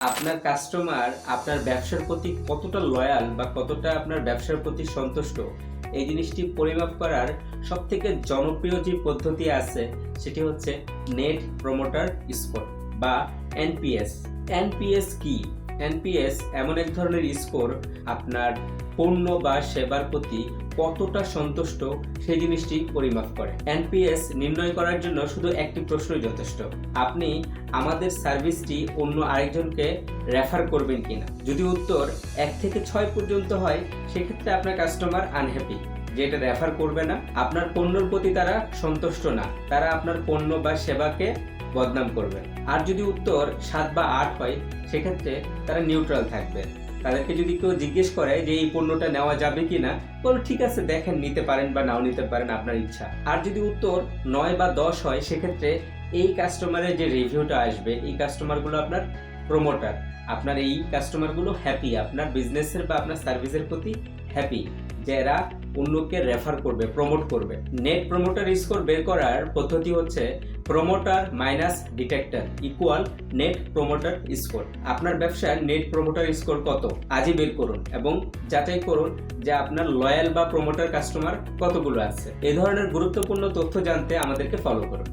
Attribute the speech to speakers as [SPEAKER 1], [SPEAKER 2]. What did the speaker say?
[SPEAKER 1] আপনার কাস্টমার আপনার ব্যবসার প্রতি কতটা লয়াল বা কতটা আপনার ব্যবসার প্রতি সন্তুষ্ট, এই জিনিসটি পরিমাপ করার সব থেকে জনপ্রিয় যে পদ্ধতি আছে, সেটি হচ্ছে নেট প্রমোটার স্কোর বা এনপিএস এনপিএস কি? এনপিএস এমন এক ধরনের স্কোর আপনার পণ্য বা সেবার প্রতি কতটা সন্তুষ্ট, সেই জিনিসটি পরিমাপ করে। এনপিএস নির্ণয় করার জন্য শুধু একটি প্রশ্নই যথেষ্ট। আপনি আমাদের সার্ভিসটি অন্য আরেকজনকে রেফার করবেন কিনা? যদি উত্তর এক থেকে ছয় পর্যন্ত হয়, সেক্ষেত্রে আপনার কাস্টমার আনহ্যাপি যে এটা রেফার করবে না, আপনার পণ্যর প্রতি তারা সন্তুষ্ট না। তারা আপনার পণ্য বা সেবাকে বদনাম করবে। আর যদি উত্তর সাত বা আট হয়, সেক্ষেত্রে তারা নিউট্রাল থাকবে। তাদেরকে যদি কেউ জিজ্ঞেস করে যে এই পণ্যটা নেওয়া যাবে কি না, বলো, ঠিক আছে, দেখেন, নিতে পারেন বা নাও নিতে পারেন, আপনার ইচ্ছা। আর যদি উত্তর নয় বা দশ হয়, সেক্ষেত্রে এই কাস্টমারের যে রিভিউটা আসবে, এই কাস্টমারগুলো আপনার প্রমোটার আপনার এই কাস্টমারগুলো হ্যাপি আপনার বিজনেসের বা আপনার সার্ভিসের প্রতি হ্যাপি যে এরা অন্যকে রেফার করবে প্রমোট করবে। নেট প্রমোটার স্কোর বের করার পদ্ধতি হচ্ছে promoter minus detector equal net promoter score আপনার ব্যবসার নেট প্রমোটার স্কোর কত? আজই বের করুন এবং যাচাই করুন যে আপনার লয়াল বা প্রমোটার কাস্টমার কতগুলো আছে। এ ধরনের গুরুত্বপূর্ণ তথ্য জানতে আমাদেরকে ফলো করুন।